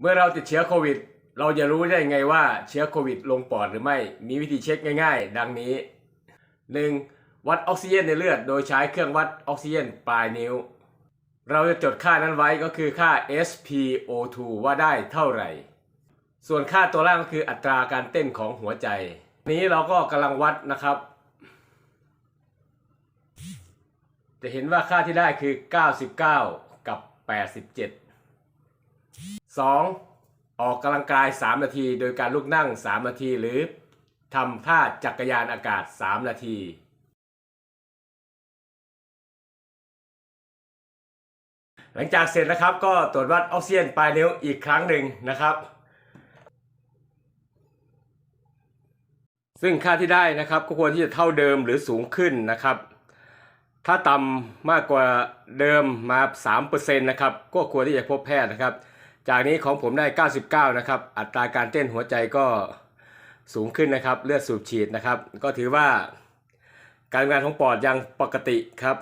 เมื่อเราติดเชื้อโควิด เราจะรู้ได้ไงว่าเชื้อโควิด ลงปอดหรือไม่ มีวิธีเช็คง่ายๆ ดังนี้ 1. วัดออกซิเจนในเลือด โดยใช้เครื่องวัดออกซิเจนปลายนิ้ว เราจะจดค่านั้นไว้ก็คือค่า SpO2 ว่าได้เท่าไหร่ ส่วนค่าตัวล่างก็คืออัตราการเต้นของหัวใจ นี้เราก็กำลังวัดนะครับ จะเห็นว่าค่าที่ได้คือ 99 กับ 87 2. ออกกำลังกาย 3 นาที โดยการลุกนั่ง 3 นาที หรือทำท่าจักรยานอากาศ 3 นาทีหลังจากเสร็จนะครับก็ตรวจวัดออกซิเจนปลายนิ้วอีกครั้งหนึ่งนะครับ ซึ่งค่าที่ได้นะครับก็ควรที่จะเท่าเดิมหรือสูงขึ้นนะครับ ถ้าต่ำมากกว่าเดิมมา 3%นะครับก็ควรที่จะพบแพทย์นะครับ จากนี้ของผมได้ 99 นะครับ อัตราการเต้นหัวใจก็สูงขึ้นนะครับ เลือดสูบฉีดนะครับ ก็ถือว่าการทำงานของปอดยังปกติครับ